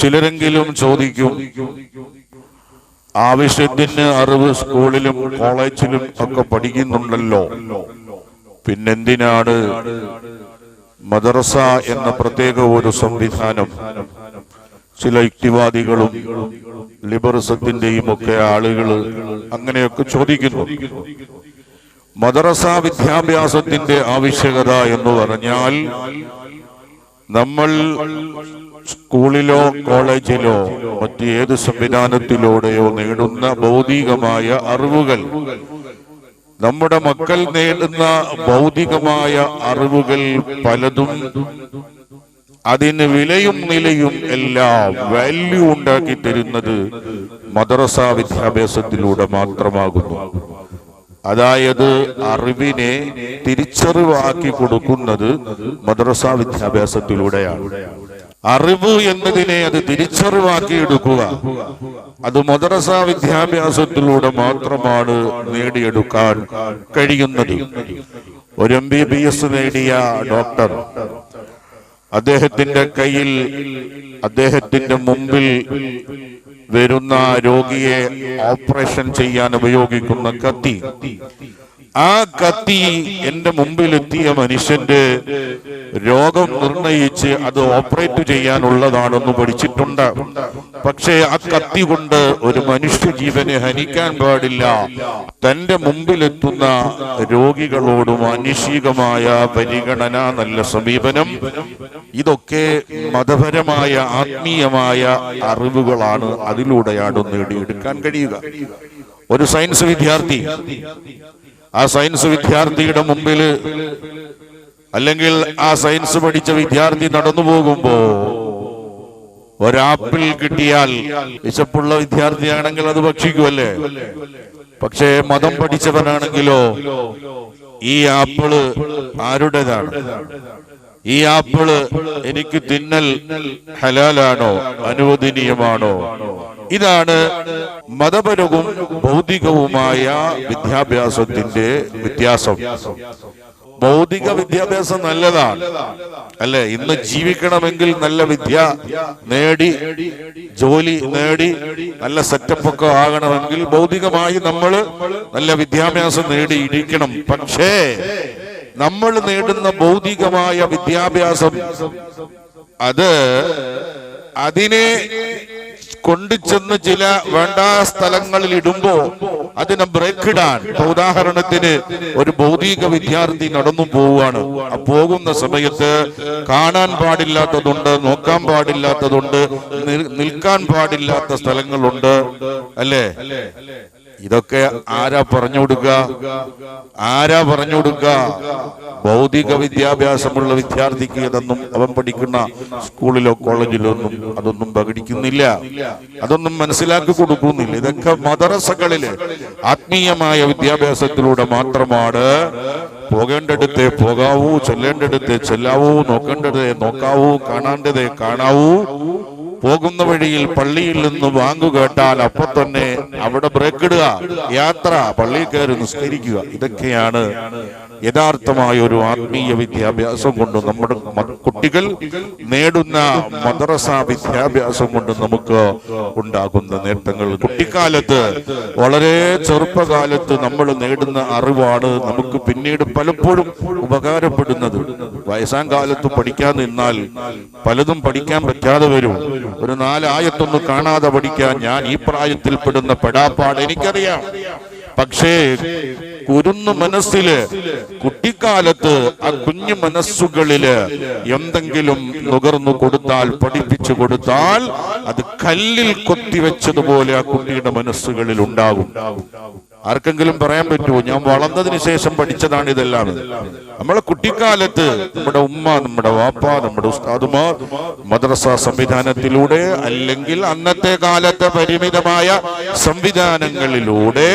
ചിലരെങ്കിലും ചോദിക്കും ആവശ്യത്തിന് അറിവ് സ്കൂളിലും കോളേജിലും ഒക്കെ പഠിക്കുന്നുണ്ടല്ലോ. പിന്നെന്തിനാണ് മദ്രസ എന്ന പ്രത്യേക ഒരു സംവിധാനം? ചില യുക്തിവാദികളും ലിബറിസത്തിന്റെയും ഒക്കെ ആളുകൾ അങ്ങനെയൊക്കെ ചോദിക്കുന്നു. മദ്രസ വിദ്യാഭ്യാസത്തിന്റെ ആവശ്യകത എന്ന് പറഞ്ഞാൽ നമ്മൾ സ്കൂളിലോ കോളേജിലോ മറ്റ് ഏത് സംവിധാനത്തിലൂടെയോ നേടുന്ന ഭൗതികമായ അറിവുകൾ. നമ്മുടെ മക്കൾ നേടുന്ന ഭൗതികമായ അറിവുകൾ പലതും അതിന് വിലയും നിലയും എല്ലാം വാല്യൂ ഉണ്ടാക്കി തരുന്നത് മദ്രസ വിദ്യാഭ്യാസത്തിലൂടെ മാത്രമാകുന്നു. അതായത് അറിവിനെ തിരിച്ചറിവാക്കി കൊടുക്കുന്നത് മദ്രസ വിദ്യാഭ്യാസത്തിലൂടെയാണ്. അറിവ് എന്നതിനെ അത് തിരിച്ചറിവാക്കി എടുക്കുക. അത് മദ്രസ വിദ്യാഭ്യാസത്തിലൂടെ മാത്രമാണ് നേടിയെടുക്കാൻ കഴിയുന്നത്. ഒരു എം ബി ബി എസ് നേടിയ ഡോക്ടർ അദ്ദേഹത്തിന്റെ കയ്യിൽ അദ്ദേഹത്തിന്റെ മുമ്പിൽ വരുന്ന രോഗിയെ ഓപ്പറേഷൻ ചെയ്യാൻ ഉപയോഗിക്കുന്ന കത്തി ആ കത്തി എന്റെ മുമ്പിലെത്തിയ മനുഷ്യന്റെ രോഗം നിർണയിച്ച് അത് ഓപ്പറേറ്റ് ചെയ്യാനുള്ളതാണെന്ന് പഠിച്ചിട്ടുണ്ട്. പക്ഷേ ആ കത്തി കൊണ്ട് ഒരു മനുഷ്യ ജീവനെ ഹനിക്കാൻ പാടില്ല. തന്റെ മുമ്പിലെത്തുന്ന രോഗികളോട് മാനുഷികമായ പരിഗണന നല്ല സമീപനം. ഇതൊക്കെ മതപരമായ ആത്മീയമായ അറിവുകളാണ് അതിലൂടെയാണ് നേടിയെടുക്കാൻ കഴിയുക. ഒരു സയൻസ് വിദ്യാർത്ഥി ആ സയൻസ് വിദ്യാർത്ഥിയുടെ മുമ്പിൽ അല്ലെങ്കിൽ ആ സയൻസ് പഠിച്ച വിദ്യാർത്ഥി നടന്നു പോകുമ്പോ ഒരാപ്പിൾ കിട്ടിയാൽ വിശപ്പുള്ള വിദ്യാർത്ഥിയാണെങ്കിൽ അത് ഭക്ഷിക്കുമല്ലേ പക്ഷേ മതം പഠിച്ചവനാണെങ്കിലോ ഈ ആപ്പിൾ ആരുടേതാണ്? ഈ ആപ്പിൾ എനിക്ക് തിന്നൽ ഹലാലാണോ? അനുവദനീയമാണോ? ഇതാണ് മതപരവും ഭൗതികവുമായ വിദ്യാഭ്യാസത്തിന്റെ വ്യത്യാസം. ഭൗതിക വിദ്യാഭ്യാസം നല്ലതാണ്. അല്ലെ? ഇന്ന് ജീവിക്കണമെങ്കിൽ നല്ല വിദ്യ നേടി ജോലി നേടി നല്ല സെറ്റപ്പ് ഒക്കെ ആകണമെങ്കിൽ ഭൗതികമായി നമ്മൾ നല്ല വിദ്യാഭ്യാസം നേടിയിരിക്കണം. പക്ഷേ നമ്മൾ നേടുന്ന ഭൗതികമായ വിദ്യാഭ്യാസം അത് അതിനെ കൊണ്ടുചെന്ന് ചില വേണ്ട സ്ഥലങ്ങളിൽ ഇടുമ്പോ അതിനെ ബ്രേക്ക് ഇടാൻ. ഉദാഹരണത്തിന് ഒരു ഭൗതിക വിദ്യാർത്ഥി നടന്നു പോവുകയാണ്. പോകുന്ന സമയത്ത് കാണാൻ പാടില്ലാത്തതുണ്ട് നോക്കാൻ പാടില്ലാത്തതുണ്ട് നിൽക്കാൻ പാടില്ലാത്ത സ്ഥലങ്ങളുണ്ട്. അല്ലേ? ഇതൊക്കെ ആരാ പറഞ്ഞു കൊടുക്കുക? ആരാ പറഞ്ഞു കൊടുക്കുക? ഭൗതിക വിദ്യാഭ്യാസമുള്ള വിദ്യാർത്ഥിക്ക് ഇതൊന്നും അവൻ പഠിക്കുന്ന സ്കൂളിലോ കോളേജിലോ ഒന്നും അതൊന്നും പ്രകടിക്കുന്നില്ല. അതൊന്നും മനസ്സിലാക്കി കൊടുക്കുന്നില്ല. ഇതൊക്കെ മദ്രസകളിൽ ആത്മീയമായ വിദ്യാഭ്യാസത്തിലൂടെ മാത്രമാണ്. പോകേണ്ടടുത്ത് പോകാവൂ ചെല്ലേണ്ടടുത്ത് ചെല്ലാവൂ നോക്കേണ്ടതേ നോക്കാവൂ കാണാണ്ടതേ കാണാവൂ. പോകുന്ന വഴിയിൽ പള്ളിയിൽ നിന്ന് വാങ്ങു കേട്ടാൽ അപ്പൊ തന്നെ അവിടെ ബ്രേക്ക് ഇടുക യാത്ര പള്ളിയിൽ കയറി നിസ്കരിക്കുക. ഇതൊക്കെയാണ് യഥാർത്ഥമായ ഒരു ആത്മീയ വിദ്യാഭ്യാസം കൊണ്ട് നമ്മുടെ കുട്ടികൾ നേടുന്ന മദ്രസ വിദ്യാഭ്യാസം കൊണ്ട് നമുക്ക് ഉണ്ടാകുന്ന നേട്ടങ്ങൾ. കുട്ടിക്കാലത്ത് വളരെ ചെറുപ്പകാലത്ത് നമ്മൾ നേടുന്ന അറിവാണ് നമുക്ക് പിന്നീട് പലപ്പോഴും ഉപകാരപ്പെടുന്നത്. വയസ്സാം കാലത്ത് പഠിക്കാൻ നിന്നാൽ പലതും പഠിക്കാൻ പറ്റാതെ വരും. ഒരു നാലായത്തൊന്ന് കാണാതെ പഠിക്കാൻ ഞാൻ ഈ പ്രായത്തിൽ പ്രായത്തിൽപ്പെടുന്ന പെടാപ്പാട് എനിക്കറിയാം. പക്ഷേ കുരുന്നു മനസ്സിൽ കുട്ടിക്കാലത്ത് ആ കുഞ്ഞു മനസ്സുകളിൽ എന്തെങ്കിലും നുകർന്നു കൊടുത്താൽ പഠിപ്പിച്ചു കൊടുത്താൽ അത് കല്ലിൽ കൊത്തിവെച്ചതുപോലെ ആ കുട്ടിയുടെ മനസ്സുകളിൽ ഉണ്ടാകും. ആർക്കെങ്കിലും പറയാൻ പറ്റുമോ? ഞാൻ വളർന്നതിന് ശേഷം പഠിച്ചതാണ് ഇതെല്ലാം. നമ്മളെ കുട്ടിക്കാലത്ത് നമ്മുടെ ഉമ്മ നമ്മുടെ വാപ്പ നമ്മുടെ ഉസ്താദുമാർ മദ്രസ സംവിധാനത്തിലൂടെ അല്ലെങ്കിൽ അന്നത്തെ കാലത്തെ പരിമിതമായ സംവിധാനങ്ങളിലൂടെ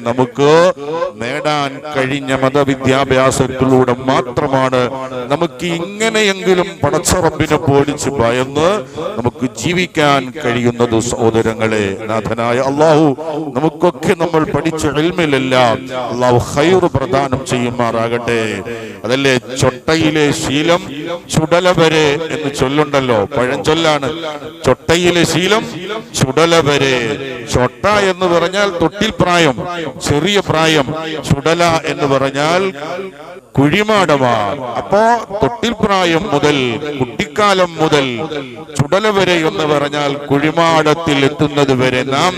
നമുക്ക് നേടാൻ കഴിഞ്ഞ മതവിദ്യാഭ്യാസത്തിലൂടെ മാത്രമാണ് നമുക്ക് ഇങ്ങനെയെങ്കിലും പടച്ചറപ്പിനെ പേടിച്ച് ഭയന്ന് നമുക്ക് ജീവിക്കാൻ കഴിയുന്നത് സഹോദരങ്ങളെ നാഥനായ അള്ളാഹു. നമുക്കൊക്കെ നമ്മൾ പഠിച്ച അള്ളാഹു പ്രദാനം ചെയ്യുമാറാകട്ടെ. അതല്ലേ? ചൊട്ടയിലെ ശീലം ചുടല വരെ എന്ന് ചൊല്ലുണ്ടല്ലോ. പഴഞ്ചൊല്ലാണ് ചൊട്ടയിലെ ശീലം ചുടല വരെ ചൊട്ട എന്ന് പറഞ്ഞാൽ തൊട്ടിൽ പ്രായം ചെറിയ പ്രായം. ചുടല എന്ന് പറഞ്ഞാൽ കുഴിമാടമാ. അപ്പോ തൊട്ടിൽ പ്രായം മുതൽ കുട്ടിക്കാലം മുതൽ ചുടല വരെ എന്ന് പറഞ്ഞാൽ കുഴിമാടത്തിൽ എത്തുന്നത് വരെ നാം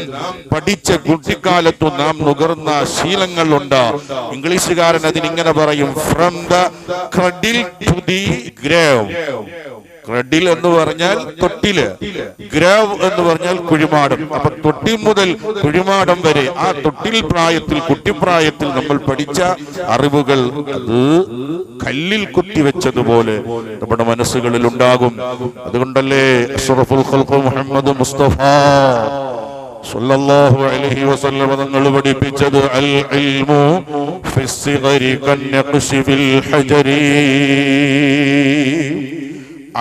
പഠിച്ച കുട്ടിക്കാലത്തു നാം നുകർന്ന ശീലങ്ങളുണ്ട്. ഇംഗ്ലീഷുകാരൻ അതിനിങ്ങനെ പറയും from the cradle to the grave. Cradle എന്ന് പറഞ്ഞാൽ തൊട്ടിൽ. ഗ്രാവ് എന്ന് പറഞ്ഞാൽ കുഴിമാടം. അപ്പൊ തൊട്ടി മുതൽ കുഴിമാടം വരെ ആ തൊട്ടിൽ പ്രായത്തിൽ കുട്ടിപ്രായത്തിൽ നമ്മൾ പഠിച്ച അറിവുകൾ അത് കല്ലിൽ കുത്തിവെച്ചതുപോലെ നമ്മുടെ മനസ്സുകളിൽ ഉണ്ടാകും. അതുകൊണ്ടല്ലേ അഷ്റഫുൽ മുഹമ്മദ് മുസ്തഫ സല്ലല്ലാഹു അലൈഹി വസല്ലം തങ്ങൾ പഠിപ്പിച്ചത് അൽ ഇൽമു ഫിസ്സിഗരി കന്നഖ്ശി ഫിൽ ഹജരി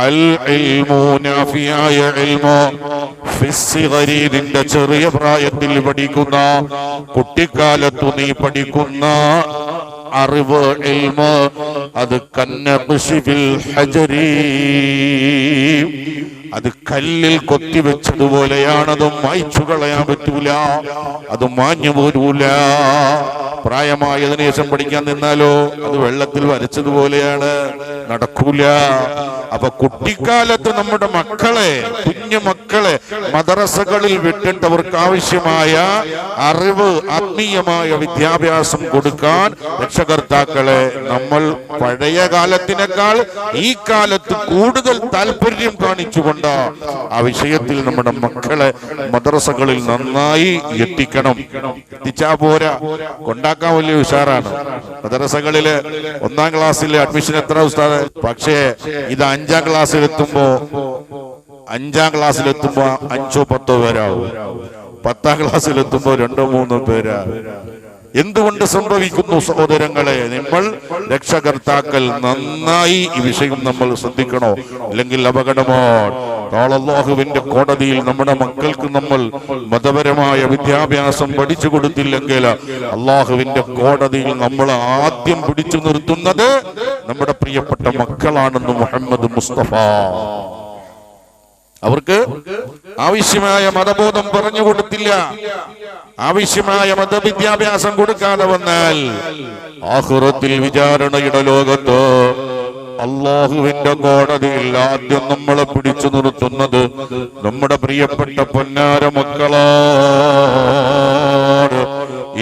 അൽ ഇൽമു നാഫിയായ علم. ഫിസ്സിഗരി നിന്റെ ചെറിയ പ്രായത്തിൽ പഠിക്കുന്ന കുട്ടിക്കാലത്തു നീ പഠിക്കുന്ന അറിവ് ഇൽമ് അത് കന്നഖ്ശി ഫിൽ ഹജരി. അത് കല്ലിൽ കൊത്തിവെച്ചതുപോലെയാണതും മായ്ച്ചു കളയാൻ പറ്റൂല. അത് മാഞ്ഞു പോരൂല. പ്രായമായതിനു ശേഷം പഠിക്കാൻ നിന്നാലോ അത് വെള്ളത്തിൽ വരച്ചതുപോലെയാണ്. നടക്കൂല. അപ്പൊ കുട്ടിക്കാലത്ത് നമ്മുടെ മക്കളെ കുഞ്ഞു മക്കളെ മദ്രസകളിൽ വിട്ടിട്ട് അവർക്ക് ആവശ്യമായ അറിവ് ആത്മീയമായ വിദ്യാഭ്യാസം കൊടുക്കാൻ രക്ഷകർത്താക്കളെ നമ്മൾ പഴയ കാലത്തിനേക്കാൾ ഈ കാലത്ത് കൂടുതൽ താല്പര്യം കാണിച്ചുകൊണ്ട് ആ വിഷയത്തിൽ നമ്മുടെ മക്കളെ മദ്രസകളിൽ നന്നായി എത്തിക്കണം. എത്തിച്ചാ പോരാ. കൊണ്ടാക്കാൻ വലിയ ഉഷാറാണ്. മദ്രസകളിൽ ഒന്നാം ക്ലാസ്സിലെ അഡ്മിഷൻ എത്ര ഉസ്താദ്. പക്ഷേ ഇത് അഞ്ചാം ക്ലാസ്സിൽ എത്തുമ്പോ അഞ്ചാം ക്ലാസ്സിൽ എത്തുമ്പോ അഞ്ചോ പത്തോ പേരാവും. പത്താം ക്ലാസ്സിൽ എത്തുമ്പോ രണ്ടോ മൂന്നോ പേരാ. എന്തുകൊണ്ട് സംഭവിക്കുന്നു സഹോദരങ്ങളെ? നമ്മൾ രക്ഷകർത്താക്കൾ നന്നായി ഈ വിഷയം നമ്മൾ ശ്രദ്ധിക്കണോ? അല്ലെങ്കിൽ അപകടമാണ് അള്ളാഹുവിന്റെ കോടതിയിൽ നമ്മുടെ മക്കൾക്ക് നമ്മൾ മതപരമായ വിദ്യാഭ്യാസം പഠിച്ചു കൊടുത്തില്ലെങ്കിൽ അള്ളാഹുവിന്റെ കോടതിയിൽ നമ്മൾ ആദ്യം പിടിച്ചു നിർത്തുന്നത് നമ്മുടെ പ്രിയപ്പെട്ട മക്കളാണെന്ന് മുഹമ്മദ് മുസ്തഫ. അവർക്ക് ആവശ്യമായ മതബോധം പറഞ്ഞു കൊടുത്തില്ല. ആവശ്യമായ മതവിദ്യാഭ്യാസം കൊടുക്കാതെ വന്നാൽ ആഹുറത്തിൽ വിചാരണയുടെ ലോകത്ത് അള്ളാഹുവിന്റെ കോടതിയിൽ ആദ്യം നമ്മളെ പിടിച്ചു നിർത്തുന്നത് നമ്മുടെ പ്രിയപ്പെട്ട പൊന്നാര മക്കളാണ്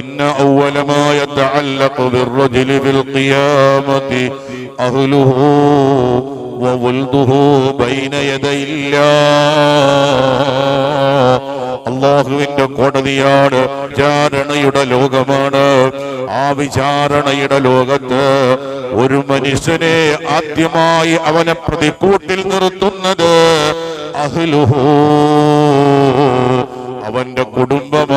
ഇന്ന ഔവലമായ തഅല്ലഖു ബിർറജുലി ഫിൽ ഖിയാമത്തി അഹ്ലുഹു وولده بين يدي الله അള്ളാഹുവിന്റെ കോടതിയാണ് വിചാരണയുടെ ലോകമാണ് ആ വിചാരണയുടെ ലോകത്ത് ഒരു മനുഷ്യനെ ആദ്യമായി അവനെ പ്രതിക്കൂട്ടിൽ നിർത്തുന്നത് അഹ്ലുഹു. അവന്റെ കുടുംബമാണ്.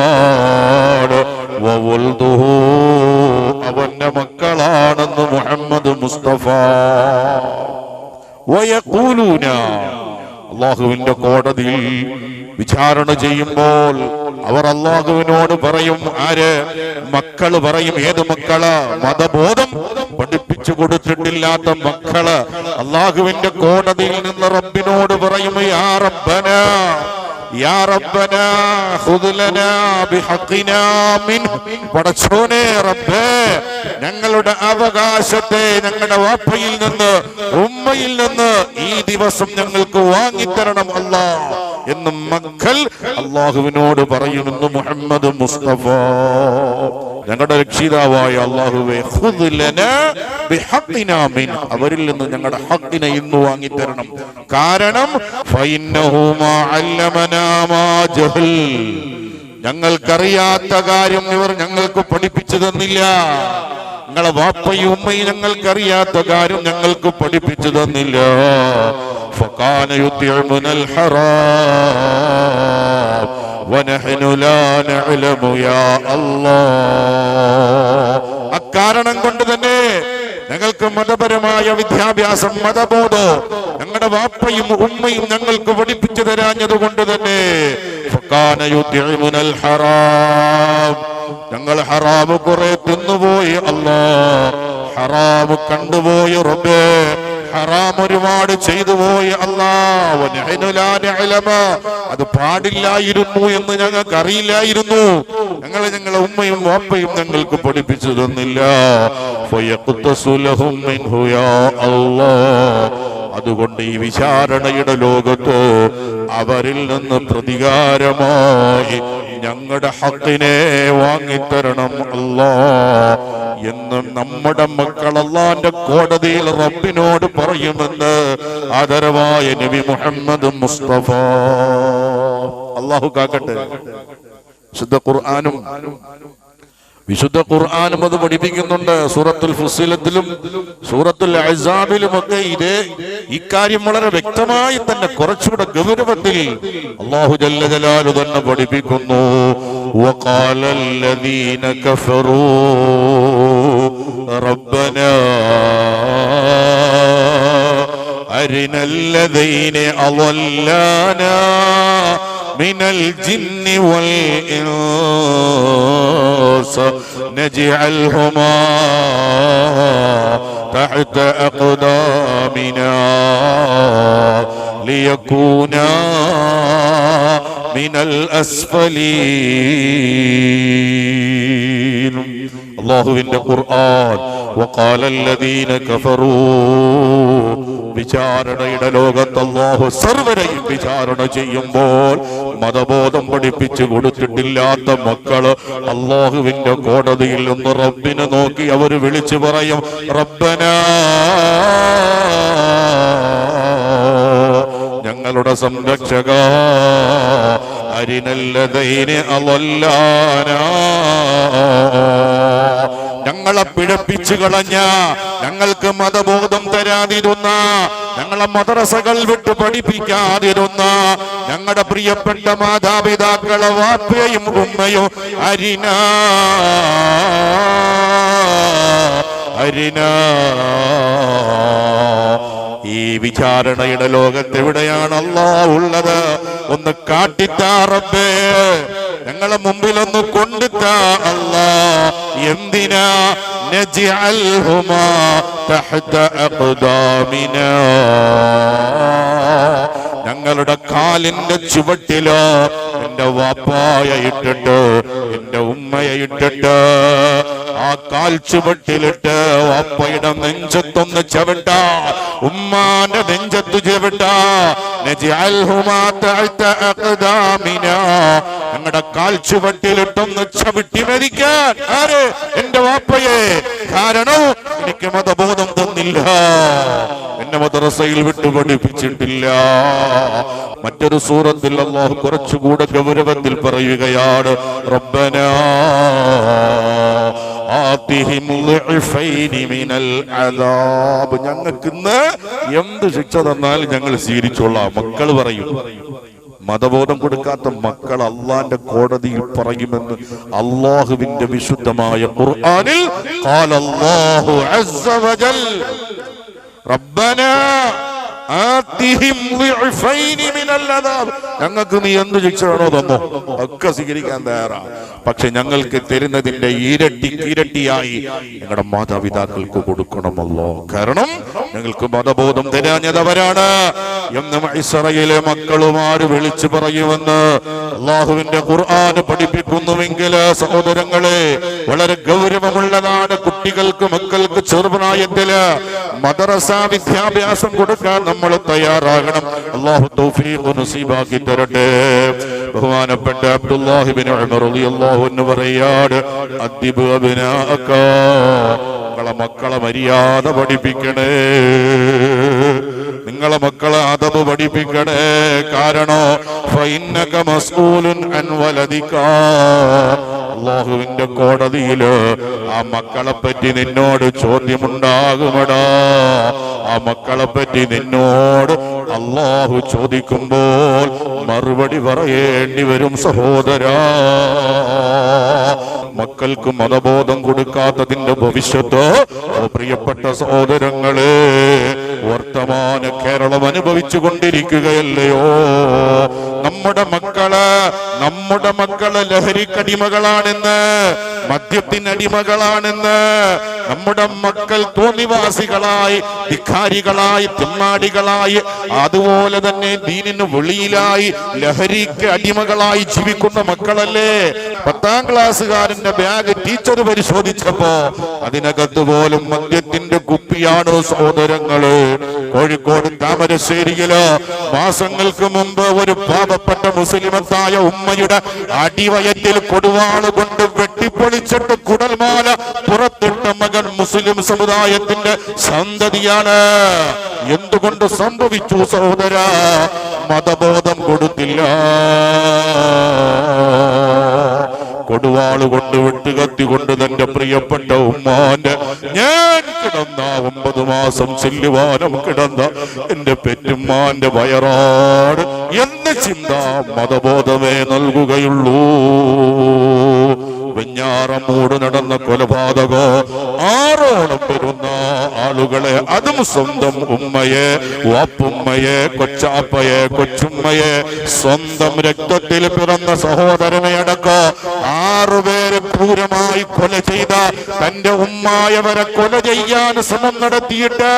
അവന്റെ മക്കളാണെന്ന് മുഹമ്മദ് മുസ്തഫ. വയഖൂലൂന. അള്ളാഹുവിന്റെ കോടതിയിൽ വിചാരണ ചെയ്യുമ്പോൾ അവർ അള്ളാഹുവിനോട് പറയും ആര്? മക്കൾ പറയും ഏത് മക്കൾ? മതബോധം പഠിപ്പിച്ചു കൊടുത്തിട്ടില്ലാത്ത മക്കൾ. അള്ളാഹുവിന്റെ കോടതിയിൽ നിന്ന് റബ്ബിനോട് പറയും യാ റബ്ബന യാ ربنا خذ لنا بحقنا منه പടച്ചോനെ റബ്ബേ ഞങ്ങളുടെ അവകാശത്തെ ഞങ്ങളുടെ വാപ്പയിൽ നിന്ന് ഉമ്മയിൽ നിന്ന് ഈ ദിവസം ഞങ്ങൾക്ക് വാങ്ങിത്തരണം അല്ലാ എന്ന് മക്കൾ അള്ളാഹുവിനോട് പറയുമെന്ന് മുഹമ്മദ് മുസ്തഫ. ഞങ്ങളുടെ രക്ഷിതാവായ അള്ളാഹുവെ അവരിൽ നിന്ന് ഞങ്ങളുടെ ഹക്കിനെ ഇന്ന് വാങ്ങിത്തരണം. കാരണം ഫൈനഹുമാ അല്ലമനാ ഞങ്ങൾക്കറിയാത്ത കാര്യം ഇവർ ഞങ്ങൾക്ക് പഠിപ്പിച്ചു തന്നില്ല. ഞങ്ങളെ വാപ്പയും ഉമ്മയും ഞങ്ങൾക്കറിയാത്ത കാര്യം ഞങ്ങൾക്ക് പഠിപ്പിച്ചു തന്നില്ല. അക്കാരണം കൊണ്ട് തന്നെ ഞങ്ങൾക്ക് മതപരമായ വിദ്യാഭ്യാസം മതബോധോ ഞങ്ങളുടെ വാപ്പയും ഉമ്മയും ഞങ്ങൾക്ക് പഠിപ്പിച്ചു തരാഞ്ഞത് കൊണ്ട് തന്നെ ഹറാം. ഞങ്ങൾ ഹറാമ് കുറെ തിന്നുപോയി അല്ല ഹറാമ് കണ്ടുപോയി റബ്ബേ. ഹറാം ഒരുപാട് ചെയ്തു പോയി അള്ളാഹ്. അത് പാടില്ലായിരുന്നു എന്ന് ഞങ്ങൾക്ക് അറിയില്ലായിരുന്നു ഞങ്ങളെ ഞങ്ങളെ ഉമ്മയും വാപ്പയും ഞങ്ങൾക്ക് പഠിപ്പിച്ചു തന്നില്ല. അതുകൊണ്ട് ഈ വിചാരണയുടെ ലോകത്തോ അവരിൽ നിന്ന് പ്രതികാരമായി ഞങ്ങളുടെ ഹക്കിനെ വാങ്ങിത്തരണം അല്ലാ. എന്നും നമ്മുടെ മക്കൾ അള്ളാന്റെ കോടതിയിൽ റബ്ബിനോട് പറയുമെന്ന് ആദരവായ നബി മുഹമ്മദ് മുസ്തഫ. അള്ളാഹു കാക്കട്ടെ. ശുദ്ധ ഖുർആാനും വിശുദ്ധ ഖുർആാനും അത് പഠിപ്പിക്കുന്നുണ്ട് സൂറത്തുൽ ഫുസിലത്തിലും സൂറത്തുൽ അസാബിലും ഒക്കെ ഇതേ ഇക്കാര്യം വളരെ വ്യക്തമായി തന്നെ കുറച്ചുകൂടെ ഗൗരവത്തിൽ അള്ളാഹു ജല്ല ജലാലു തന്നെ പഠിപ്പിക്കുന്നു وقال الذين كفروا ربنا أرنا الذين أضلانا من الجن والإنس نجعلهما تحت أقدامنا ليكونا من الأسفلين അള്ളാഹുവിന്റെ ഖുർആൻ وقال الذين كفروا വിചാരണയുടെ ലോകത്ത് അള്ളാഹു സർവരെയും വിചാരണ ചെയ്യുമ്പോൾ മതബോധം പഠിപ്പിച്ചു കൊടുത്തിട്ടില്ലാത്ത മക്കള് അള്ളാഹുവിന്റെ കോടതിയിൽ നിന്ന് റബ്ബിനെ നോക്കി അവർ വിളിച്ചു പറയും റബ്ബന ഞങ്ങളുടെ സംരക്ഷക. അരിനല്ലതൈന് അലല്ലാനാ ഞങ്ങളെ പിഴപ്പിച്ചു കളഞ്ഞ ഞങ്ങൾക്ക് മതബോധം തരാതിരുന്ന ഞങ്ങളെ മദ്രസകൾ വിട്ട് പഠിപ്പിക്കാതിരുന്ന ഞങ്ങളുടെ പ്രിയപ്പെട്ട മാതാപിതാക്കളെ വാപ്പയും ഉമ്മയും അരിന. അരിന. ഈ വിചാരണയുടെ ലോകത്ത് എവിടെയാണ് അല്ലാ ഉള്ളത്? ഒന്ന് കാട്ടിത്താറബേ ഞങ്ങളെ മുമ്പിലൊന്ന് കൊണ്ടുത്താ അല്ലാ എന്തിനാ? تحت ഞങ്ങളുടെ കാലിന്റെ ചുവട്ടിലോ എന്റെ വാപ്പായ ഇട്ടിട്ട് എന്റെ ഉമ്മയെ ഇട്ടിട്ട് ആ കാൽ ചുവട്ടിലിട്ട് വാപ്പയുടെ നെഞ്ചത്തൊന്ന് ചവിട്ട. ഉമ്മാന്റെ നെഞ്ചത്ത് ചവിട്ട. ഞങ്ങളുടെ കാൽ ചുവട്ടിലിട്ടൊന്ന് ചവിട്ടി മരിക്കാൻ. ആര്? എന്റെ വാപ്പയെ. കാരണം എനിക്ക് മതബോധം തന്നില്ല. എന്നെ മദ്രസയിൽ വിട്ടു പഠിപ്പിച്ചിട്ടില്ല. മറ്റൊരു സൂറത്തിൽ അള്ളാഹു കുറച്ചുകൂടെ ഗൗരവത്തിൽ പറയുകയാണ്. റബ്ബന മിനൽ അദാബ് ഞങ്ങൾക്ക് ഇന്ന് എന്ത് ശിക്ഷ തന്നാൽ ഞങ്ങൾ സ്വീകരിച്ചോളാം. മക്കൾ പറയും മതബോധം കൊടുക്കാത്ത മക്കൾ അള്ളാന്റെ കോടതിയിൽ പറയുമെന്ന് അള്ളാഹുവിന്റെ വിശുദ്ധമായ ഖുർആനിൽ റബ്ബന ഞങ്ങൾക്ക് നീ എന്ത് ശിക്ഷയാണോ തന്നോ? ഒക്കെ സ്വീകരിക്കാൻ തയ്യാറാ. പക്ഷെ ഞങ്ങൾക്ക് തരുന്നതിന്റെ ഇരട്ടി ഇരട്ടിയായി ഞങ്ങളുടെ മാതാപിതാക്കൾക്ക് കൊടുക്കണമല്ലോ. കാരണം ഞങ്ങൾക്ക് മതബോധം തരാഞ്ഞതവരാണ്. എന്ന് ഇസ്രയേലെ മക്കളുമാര് വിളിച്ചു പറയുമെന്ന് അള്ളാഹുവിന്റെ ഖുർആൻ പഠിപ്പിക്കുന്നുവെങ്കിൽ സഹോദരങ്ങളെ വളരെ ഗൗരവമുള്ളതാണ് കുട്ടികൾക്ക് മക്കൾക്ക് ചെറുപ്രായത്തിൽ മദ്രസ വിദ്യാഭ്യാസം കൊടുക്കാൻ നമ്മൾ തയ്യാറാകണം. അള്ളാഹു തൗഫീഖ് നസീബാക്കി തരട്ടെ. ബഹുമാനപ്പെട്ട അബ്ദുല്ലാഹിബിൻ ഉമർ റളിയല്ലാഹു അൻഹു പറയാണ് അദ്ദിബ് അബ്നാഅക മക്കളെ മക്കളെ മര്യാദ പഠിപ്പിക്കണേ. നിങ്ങളെ മക്കളെ അതബ് പഠിപ്പിക്കണേ. കാരണോ അള്ളാഹുവിന്റെ കോടതിയിൽ ആ മക്കളെ പറ്റി നിന്നോട് ചോദ്യമുണ്ടാകുമടാ. ആ മക്കളെ പറ്റി നിന്നോട് അള്ളാഹു ചോദിക്കുമ്പോൾ മറുപടി പറയേണ്ടി വരും സഹോദരാ. മക്കൾക്ക് മതബോധം കൊടുക്കാത്തതിന്റെ ഭവിഷ്യത്ത് പ്രിയപ്പെട്ട സഹോദരങ്ങളെ വർത്തമാന കേരളം അനുഭവിച്ചു കൊണ്ടിരിക്കുകയല്ലയോ? നമ്മ നമ്മുടെ മക്കൾ നമ്മുടെ മക്കൾ ലഹരിക്കടിമകളാണെന്ന് മദ്യത്തിനടിമകളാണെന്ന് നമ്മുടെ മക്കൾ തോന്നിവാസികളായി ധിക്കാരികളായി തിമ്മാടികളായി അതുപോലെ തന്നെ ദീനിന് വെളിയിലായി ലഹരിക്ക് അടിമകളായി ജീവിക്കുന്ന മക്കളല്ലേ? പത്താം ക്ലാസ്സുകാരന്റെ ബാഗ് ടീച്ചർ പരിശോധിച്ചപ്പോ അതിനകത്ത് പോലും മദ്യത്തിന്റെ കുപ്പിയാണ് സഹോദരങ്ങൾ? കോഴിക്കോട് താമരശ്ശേരിയിൽ മാസങ്ങൾക്ക് മുമ്പ് ഒരു പാപപ്പെട്ട മുസ്ലിമത്തായ ഉമ്മയുടെ അടിവയറ്റിൽ കൊടുവാൾ കൊണ്ട് വെട്ടിപ്പൊളിച്ചിട്ട് കുടൽമാല പുറത്തിട്ട മകൻ മുസ്ലിം സമുദായത്തിന്റെ സന്തതിയാണ്. എന്തുകൊണ്ട് സംഭവിച്ചു സഹോദര? മതബോധം കൊടുത്തില്ല. കൊടുവാൾ കൊണ്ട് വെട്ടുകത്തി കൊണ്ട് തന്റെ പ്രിയപ്പെട്ട ഉമ്മാന്റെ ഞാൻ കിടന്ന ഒമ്പത് മാസം ചെല്ലുവാനം കിടന്ന എന്റെ പെറ്റുമ്മാന്റെ വയറാട് എന്ന ചിന്ത മതബോധമേ നൽകുകയുള്ളൂ. വെഞ്ഞാറമൂട് നടന്ന കൊലപാതകോ? ആറോളം വരുന്ന ആളുകളെ അതും സ്വന്തം ഉമ്മയെ വാപ്പുമ്മയെ കൊച്ചാപ്പയെ കൊച്ചുമ്മയെ സ്വന്തം രക്തത്തിൽ പിറന്ന സഹോദരനെ അടക്കോ ആറുപേരെ ക്രൂരമായി കൊല ചെയ്ത തന്റെ ഉമ്മായവരെ കൊല ചെയ്യാൻ ശ്രമം നടത്തിയിട്ട്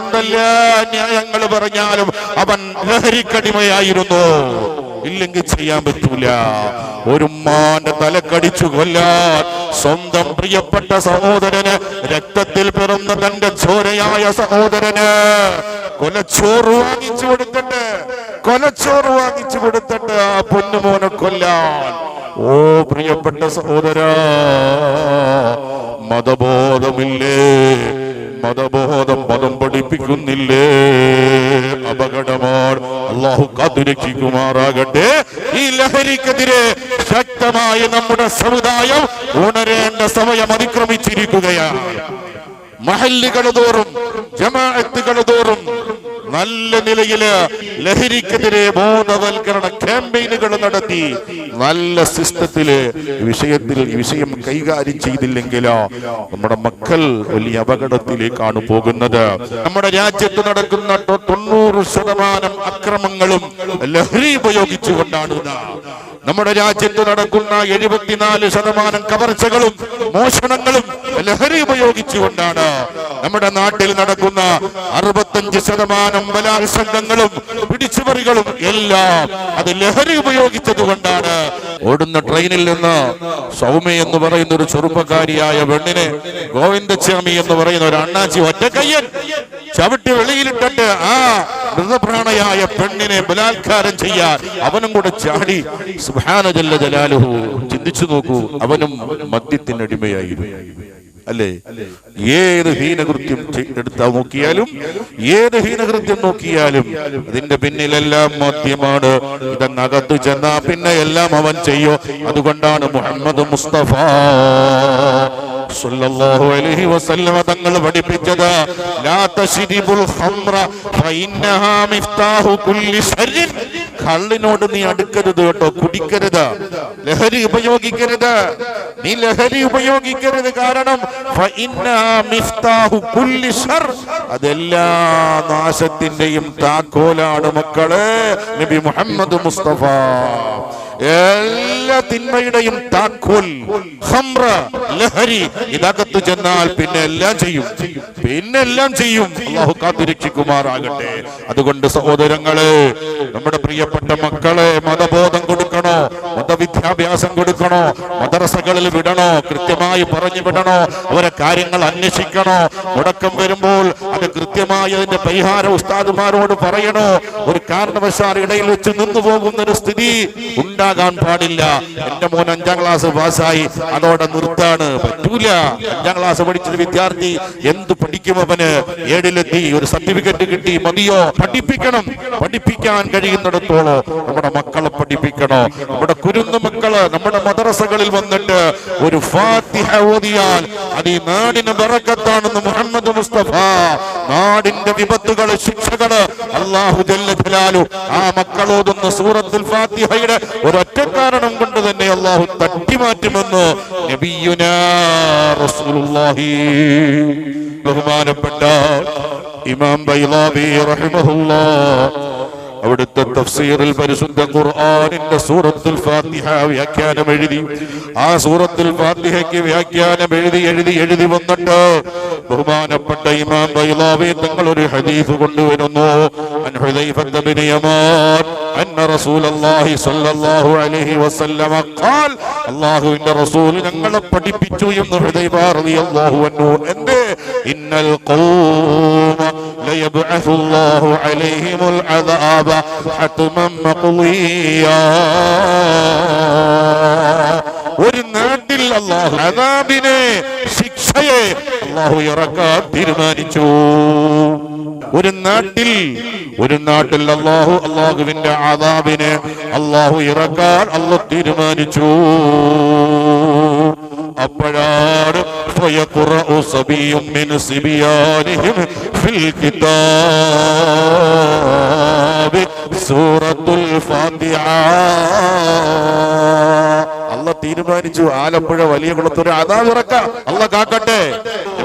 ഉണ്ടല്ല? ന്യായങ്ങൾ പറഞ്ഞാലും അവൻ ലഹരിക്കടിമയായിരുന്നു. ഇല്ലെങ്കിൽ ചെയ്യാൻ പറ്റൂല. ഒരു ഉമ്മാന്റെ തലക്കടിച്ചു കൊല്ലാൻ സ്വന്തം പ്രിയപ്പെട്ട സഹോദരന് രക്തത്തിൽ പിറന്ന തന്റെ ചോരയായ സഹോദരന് കൊലച്ചോറ് വാങ്ങിച്ചു കൊടുത്തിട്ട് കൊലച്ചോറ് വാങ്ങിച്ചു കൊടുത്തിട്ട് ആ പൊന്നുമോനെ കൊല്ലാൻ. ഓ പ്രിയപ്പെട്ട സഹോദര മതബോധമില്ലേ? മതബോധം മതം പഠിപ്പിക്കുന്നില്ലേ? അപകടമാണ്. അള്ളാഹു കാത്തുരക്ഷിക്കുമാറാകട്ടെ. ഈ ലഹരിക്കെതിരെ ശക്തമായി നമ്മുടെ സമുദായം ഉണരേണ്ട സമയം അതിക്രമിച്ചിരിക്കുകയാണ്. മഹല്ലുകൾ തോറും ജമാഅത്തുകൾ തോറും നല്ല നിലയിൽ ലഹരിക്കെതിരെ ബോധവൽക്കരണ ക്യാമ്പയിനുകൾ നടത്തി നല്ല സിസ്റ്റത്തിൽ വിഷയത്തിൽ വിഷയം കൈകാര്യം ചെയ്തില്ലെങ്കിലോ നമ്മുടെ മക്കൾ വലിയ അപകടത്തിലേക്കാണ് പോകുന്നത് നമ്മുടെ രാജ്യത്ത് നടക്കുന്ന തൊണ്ണൂറ് ശതമാനം അക്രമങ്ങളും ലഹരി ഉപയോഗിച്ചുകൊണ്ടാണ്. നമ്മുടെ രാജ്യത്ത് നടക്കുന്ന എഴുപത്തിനാല് ശതമാനം കവർച്ചകളും മോഷണങ്ങളും ലഹരി ഉപയോഗിച്ചുകൊണ്ടാണ് നമ്മുടെ നാട്ടിൽ നടക്കുന്ന അറുപത്തഞ്ച് ശതമാനം ബലാത്സംഗങ്ങളും പിടിച്ചുപറികളും എല്ലാം അത് ലഹരി ഉപയോഗിച്ചത് കൊണ്ടാണ് ഓടുന്ന ട്രെയിനിൽ നിന്ന് സൗമ്യ എന്ന് പറയുന്ന ഒരു ചെറുപ്പക്കാരിയായ പെണ്ണിനെ ഗോവിന്ദസ്വാമി എന്ന് പറയുന്ന ഒരു അണ്ണാച്ചി ഒറ്റക്കയ്യൻ ചവിട്ടി വെളിയിലിട്ടിട്ട് ആ മൃതപ്രാണയായ പെണ്ണിനെ ബലാത്കാരം ചെയ്യാൻ അവനും കൂടെ ചാടി. സുഹാന ജല്ല ജലാലുഹു. ചിന്തിച്ചു നോക്കൂ അവനും മദ്യത്തിനടിമയായിരുന്നു. അല്ലേ? ഏത് ഹീനകൃത്യം എടുത്ത നോക്കിയാലും ഏത് ഹീനകൃത്യം നോക്കിയാലും അതിന്റെ പിന്നിലെല്ലാം മദ്യമാണ് ഇതങ്ങകത്ത് ചെന്നാ പിന്നെ എല്ലാം അവൻ ചെയ്യോ. അതുകൊണ്ടാണ് മുഹമ്മദ് മുസ്തഫ സല്ലല്ലാഹു അലൈഹി വസല്ലമ പഠിപ്പിച്ചത് ലാ ഖംറ ഫഇന്നഹാ കുല്ലി കള്ളിനോട് നീ അടുക്കരുത് കേട്ടോ കുടിക്കരുത്. ലഹരി ഉപയോഗിക്കരുത്. നീ ലഹരി ഉപയോഗിക്കരുത് കാരണം അതെല്ലാ നാശത്തിന്റെയും താക്കോലാണ് മക്കളെ. നബി മുഹമ്മദ് മുസ്തഫ. എല്ലാ തിന്മയുടെയും താക്കോൽ ഹംറ ലഹരി ഇതകത്ത് ചെന്നാൽ പിന്നെ എല്ലാം ചെയ്യും. പിന്നെ എല്ലാം ചെയ്യും. അള്ളാഹു കാത്തുരക്ഷിക്കുമാറാകട്ടെ. അതുകൊണ്ട് സഹോദരങ്ങളെ നമ്മുടെ പ്രിയപ്പെട്ട മക്കളെ മതബോധം കൊടുക്കണോ? മതവിദ്യാഭ്യാസം കൊടുക്കണോ? മദ്രസകളിൽ വിടണോ? കൃത്യമായി പറഞ്ഞു വിടണോ? അവരെ കാര്യങ്ങൾ അന്വേഷിക്കണോ? മുടക്കം വരുമ്പോൾ അത് കൃത്യമായി അതിന്റെ പരിഹാര ഉസ്താദുമാരോട് പറയണോ? ഒരു കാരണവശാൽ ഇടയിൽ വെച്ച് നിന്നു പോകുന്ന ഒരു സ്ഥിതി ഉണ്ടാകാൻ പാടില്ല. എന്റെ മോൻ അഞ്ചാം ക്ലാസ് പാസ്സായി. അതോടെ നിർത്താണ്. പറ്റൂല. അഞ്ചാം ക്ലാസ് പഠിച്ചൊരു വിദ്യാർത്ഥി എന്ത് പഠിക്കും അവന്? ഏഴിലെത്തി ഒരു സർട്ടിഫിക്കറ്റ് കിട്ടി. മതിയോ? പഠിപ്പിക്കണം. പഠിപ്പിക്കാൻ കഴിയുന്നിടത്തോളം നമ്മുടെ മക്കളെ പഠിപ്പിക്കണോ. നമ്മുടെ കുരുന്നു മക്കൾ നമ്മുടെ മദ്രസകളിൽ വന്നിട്ട് ഒരു ഫാത്തിഹ ഓതിയാൽ അത് ഈ നാടിന് ബറക്കത്താണെന്ന് മുഹമ്മദ് മുസ്തഫ. നാടിന്റെ വിപത്തുകൾ ശിക്ഷകൾ അള്ളാഹു ആ മക്കളോതുന്ന സൂറത്തുൽ ഫാത്തിഹയുടെ ഒരൊറ്റ കാരണം കൊണ്ട് തന്നെ അള്ളാഹു തട്ടിമാറ്റുമെന്ന് ബഹുമാനപ്പെട്ട ഇമാം അവിടുത്തെ തഫ്സീറിൽ പരിശുദ്ധ ഖുർആനിന്റെ സൂറത്തുൽ ഫാത്തിഹ വ്യാഖ്യാനം എഴുതി ആ സൂറത്തുൽ ഫാത്തിഹയ്ക്ക് വ്യാഖ്യാനം എഴുതി എഴുതി എഴുതി വന്നിട്ട് ബഹുമാനപ്പെട്ട ഇമാം ബൈലാവി തങ്ങൾ ഒരു ഹദീഫ് കൊണ്ടുവരുന്നു. അൻ ഹുദൈഫത്ത് ബിൻ യമാൻ അന്ന റസൂലുള്ളാഹി സ്വല്ലല്ലാഹു അലൈഹി വസല്ലമ ഖാൽ അല്ലാഹുവിന്റെ റസൂൽ ഞങ്ങളെ പഠിപ്പിച്ചു എന്ന് ഹുദൈഫ റളിയല്ലാഹു അൻഹു എന്ത്? ഇന്നൽ ഖൗമ ലയബ്അസുല്ലാഹു അലൈഹിമുൽ അദാബ ഹത്മം മഖ്ലിയാ ഒരു നാട്ടിൽ അള്ളാഹു അദാബിനെ ശിക്ഷയെ അള്ളാഹു ഇറക്കാൻ തീരുമാനിച്ചു ഒരു നാട്ടിൽ ഒരു നാട്ടിൽ അള്ളാഹു അള്ളാഹുവിന്റെ ആദാബിനെ അള്ളാഹു ഇറക്കാൻ അള്ള തീരുമാനിച്ചു. അപ്പോഴാണ് സൂറത്തുൽ ഫാത്തിഹ. അല്ല തീരുമാനിച്ചു. ആലപ്പുഴ വലിയ കുളത്തൊരു അതാവിറക്ക അല്ല കാക്കട്ടെ.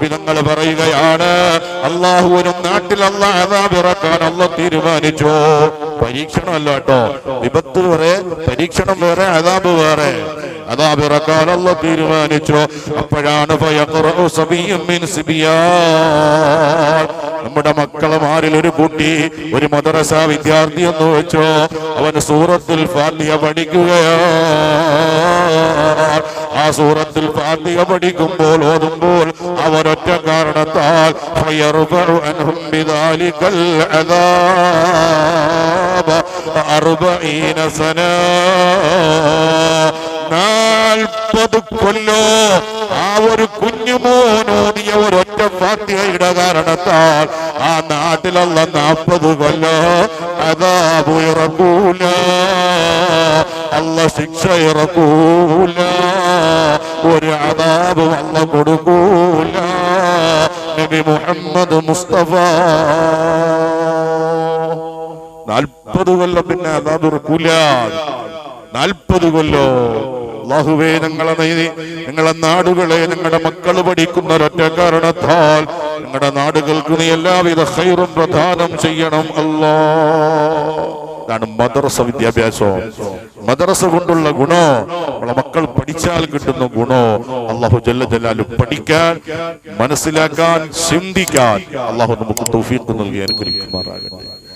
വിധങ്ങൾ പറയുകയാണ്. അള്ളാഹുവിനും നാട്ടിൽ അതാ തുറക്കാൻ അല്ല തീരുമാനിച്ചു. പരീക്ഷണമല്ല കേട്ടോ. വിപത്ത് വേറെ പരീക്ഷണം വേറെ അതാബ് വേറെ. അതാബ് ഇറക്കാനുള്ള തീരുമാനിച്ചു. അപ്പോഴാണ് നമ്മുടെ മക്കളമാരിൽ ഒരു കുട്ടി ഒരു മദ്രസ വിദ്യാർത്ഥി എന്ന് വെച്ചോ അവൻ സൂറത്തുൽ പഠിക്കുകയാണ്. ആ സൂറത്തിൽ ഫാത്തിഹ പഠിക്കുമ്പോൾ ഓതുമ്പോൾ അവരൊറ്റ കാരണത്താൽ അർബഈന സനാ കൊല്ലോ ആ ഒരു കുഞ്ഞുമോനോടിയ ഒരൊറ്റ ഫാത്തിഹയുടെ കാരണത്താൽ ആ നാട്ടിലുള്ള നാൽപ്പത് കൊല്ലോ അതാ ഇറക്കൂല അല്ല ശിക്ഷ ഇറക്കൂല മുസ്തഫ. നാൽപ്പത് കൊല്ലം പിന്നെ നാൽപ്പത് കൊല്ലോ. അള്ളാഹുവേ ഞങ്ങളെ ഞങ്ങളെ നാടുകളെ നിങ്ങളുടെ മക്കൾ പഠിക്കുന്ന ഒരൊറ്റ കാരണത്താൽ നിങ്ങളുടെ നാടുകൾക്ക് നീ എല്ലാവിധ ഹൈറും പ്രധാനം ചെയ്യണം അല്ലോ. ഇതാണ് മദ്രസ വിദ്യാഭ്യാസം. മദ്രസ കൊണ്ടുള്ള ഗുണോ? നമ്മളെ മക്കൾ പഠിച്ചാൽ കിട്ടുന്ന ഗുണോ? അള്ളാഹു ജല്ല ജലാലു പഠിക്കാൻ മനസ്സിലാക്കാൻ ചിന്തിക്കാൻ അള്ളാഹു നമുക്ക് തൗഫീഖ് നൽകി അനുഗ്രഹിക്കുമാറാകട്ടെ.